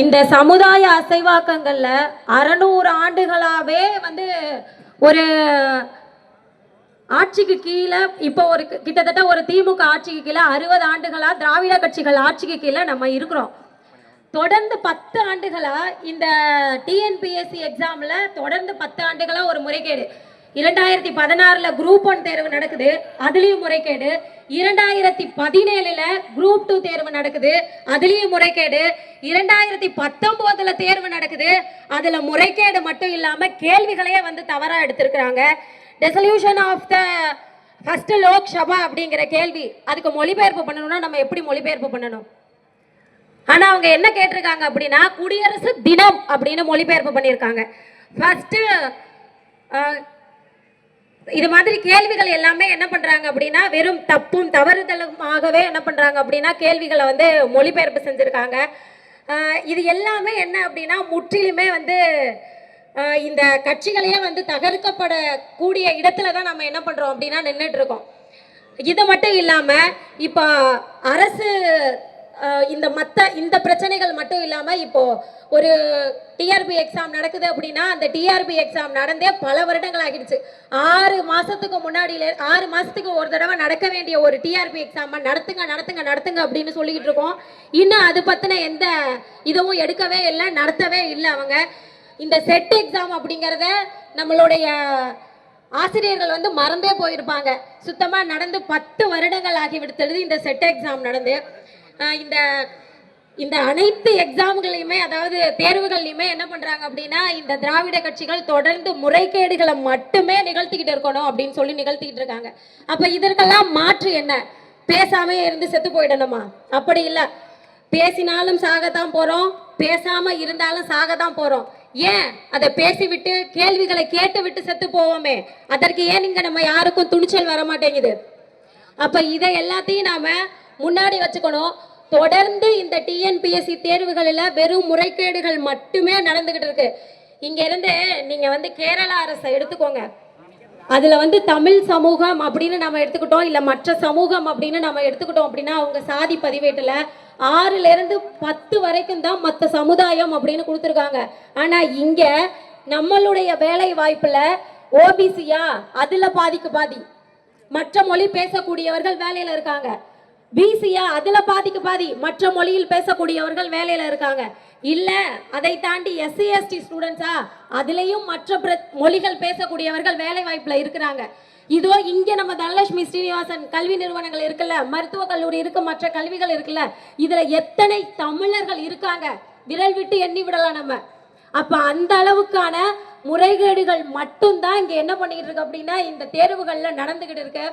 இந்த சமுதாய அசைவாக்கங்கள்ல அறநூறு ஆண்டுகளாவே வந்து ஒரு ஆட்சிக்கு கீழே இப்போ ஒரு கிட்டத்தட்ட ஒரு திமுக ஆட்சிக்கு கீழே அறுபது ஆண்டுகளாக திராவிட கட்சிகள் ஆட்சிக்கு கீழே நம்ம இருக்கிறோம். தொடர்ந்து பத்து ஆண்டுகளாக இந்த டிஎன்பிஎஸ்சி எக்ஸாமில் தொடர்ந்து பத்து ஆண்டுகளாக ஒரு முறைகேடு. இரண்டாயிரத்தி பதினாறுல குரூப் ஒன் தேர்வு நடக்குது. அதுலயும் முறைகேடு. இரண்டாயிரத்தி பதினேழுல குரூப் டூ தேர்வு நடக்குது. அதுலயும் முறைகேடு. இரண்டாயிரத்தி பத்தொன்பதுல தேர்வு நடக்குது. அதுல முறைகேடு மட்டும் இல்லாம கேள்விகளையே வந்து தவறா எடுத்திருக்கிறாங்க. Dissolution of the first Lok Sabha அப்படிங்கிற கேள்வி. அதுக்கு மொழிபெயர்ப்பு பண்ணணும்னா நம்ம எப்படி மொழிபெயர்ப்பு பண்ணணும்? ஆனா அவங்க என்ன கேட்டிருக்காங்க அப்படின்னா குடியரசு தினம் அப்படின்னு மொழிபெயர்ப்பு பண்ணியிருக்காங்க. ஃபர்ஸ்ட் இது மாதிரி கேள்விகள் எல்லாமே என்ன பண்றாங்க அப்படின்னா வெறும் தப்பும் தவறுதலுமாகவே என்ன பண்றாங்க அப்படின்னா கேள்விகளை வந்து மொழிபெயர்ப்பு செஞ்சுருக்காங்க. இது எல்லாமே என்ன அப்படின்னா முற்றிலுமே வந்து இந்த கட்சிகளையே வந்து தகர்க்கப்படக்கூடிய இடத்துல தான் நம்ம என்ன பண்றோம் அப்படின்னா நின்றுட்டு இருக்கோம். இது மட்டும் இல்லாம இப்போ அரசு இந்த மற்ற இந்த பிரச்சனைகள் மட்டும் இல்லாமல் இப்போ ஒரு டிஆர்பி எக்ஸாம் நடக்குது அப்படின்னா அந்த டிஆர்பி எக்ஸாம் நடந்தே பல வருடங்கள் ஆகிடுச்சு ஆறு மாதத்துக்கு முன்னாடியில ஆறு மாதத்துக்கு ஒரு தடவை நடக்க வேண்டிய ஒரு டிஆர்பி எக்ஸாமை நடத்துங்க நடத்துங்க நடத்துங்க அப்படின்னு சொல்லிக்கிட்டு இருக்கோம். இன்னும் அது பற்றின எந்த இதுவும் எடுக்கவே இல்லை நடத்தவே இல்லை அவங்க. இந்த செட் எக்ஸாம் அப்படிங்கிறத நம்மளுடைய ஆசிரியர்கள் வந்து மறந்தே போயிருப்பாங்க. சுத்தமாக நடந்து பத்து வருடங்கள் ஆகிவிடுத்தது இந்த செட் எக்ஸாம் நடந்து. இந்த இந்த அனைத்து எக்ஸாம்களையுமே அதாவது தேர்வுகள்லையுமே என்ன பண்ணுறாங்க அப்படின்னா இந்த திராவிட கட்சிகள் தொடர்ந்து முறைகேடுகளை மட்டுமே நிகழ்த்திக்கிட்டு இருக்கணும் அப்படின்னு சொல்லி நிகழ்த்திக்கிட்டு இருக்காங்க. அப்போ இதற்கெல்லாம் மாற்று என்ன? பேசாமே இருந்து செத்து போயிடணுமா? அப்படி இல்லை. பேசினாலும் சாகத்தான் போகிறோம் பேசாமல் இருந்தாலும் சாகத்தான் போகிறோம் ஏன்? அதை பேசிவிட்டு கேள்விகளை கேட்டு விட்டு செத்து போவோமே. அதற்கு ஏன் இங்கே நம்ம யாருக்கும் துணிச்சல் வர மாட்டேங்குது அப்போ இதை எல்லாத்தையும் நாம் முன்னாடி வச்சுக்கணும். தொடர்ந்து இந்த டிஎன்பிஎஸ்சி தேர்வுகளில் வெறும் முறைகேடுகள் மட்டுமே நடந்துகிட்டு இருக்கு. இங்க இருந்து நீங்க வந்து கேரளா அரசை எடுத்துக்கோங்க. அதுல வந்து தமிழ் சமூகம் அப்படின்னு நம்ம எடுத்துக்கிட்டோம் இல்ல மற்ற சமூகம் அப்படின்னு நம்ம எடுத்துக்கிட்டோம் அப்படின்னா அவங்க சாதி பதிவேட்டுல ஆறுல இருந்து பத்து வரைக்கும் தான் மற்ற சமுதாயம் அப்படின்னு கொடுத்துருக்காங்க. ஆனா இங்க நம்மளுடைய வேலை வாய்ப்புல ஓபிசியா அதுல பாதிக்கு பாதி. மற்ற மொழி பேசக்கூடியவர்கள் வேலையில இருக்காங்க. பிசியா அதுல பாதிக்கு பாதி மற்ற மொழியில் பேசக்கூடியவர்கள் வேலையில இருக்காங்க. இல்ல அதை தாண்டி எஸ்சி எஸ்டி ஸ்டூடெண்ட்ஸா அதுலயும் மற்ற பிர- மொழிகள் பேசக்கூடியவர்கள் வேலை வாய்ப்புல இருக்கிறாங்க. இதோ இங்க நம்ம தனலட்சுமி ஸ்ரீனிவாசன் கல்வி நிறுவனங்கள் இருக்குல்ல மருத்துவக் கல்லூரி இருக்கு மற்ற கல்விகள் இருக்குல்ல இதுல எத்தனை தமிழர்கள் இருக்காங்க? விரல் விட்டு எண்ணி விடலாம் நம்ம. அப்ப அந்த அளவுக்கான முறைகேடுகள் மட்டும்தான் இங்க என்ன பண்ணிக்கிட்டு இருக்கு அப்படின்னா இந்த தேர்வுகள்ல நடந்துகிட்டு இருக்கு.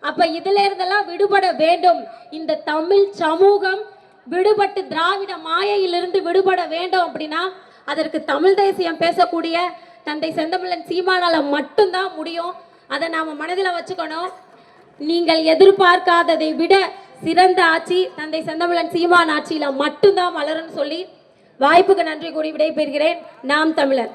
அப்ப இதுல இருந்தெல்லாம் விடுபட வேண்டும். இந்த தமிழ் சமூகம் விடுபட்டு திராவிட மாயையிலிருந்து விடுபட வேண்டும் அப்படின்னா அதற்கு தமிழ் தேசியம் பேசக்கூடிய தந்தை செந்தமிழன் சீமானால மட்டும்தான் முடியும். அதை நாம மனதில் வச்சுக்கணும். நீங்கள் எதிர்பார்க்காததை விட சிறந்த ஆட்சி தந்தை செந்தமிழன் சீமான் ஆட்சியில மட்டும்தான் மலரும்னு சொல்லி வாய்ப்புக்கு நன்றி கூறி விடைபெறுகிறேன். நாம் தமிழர்.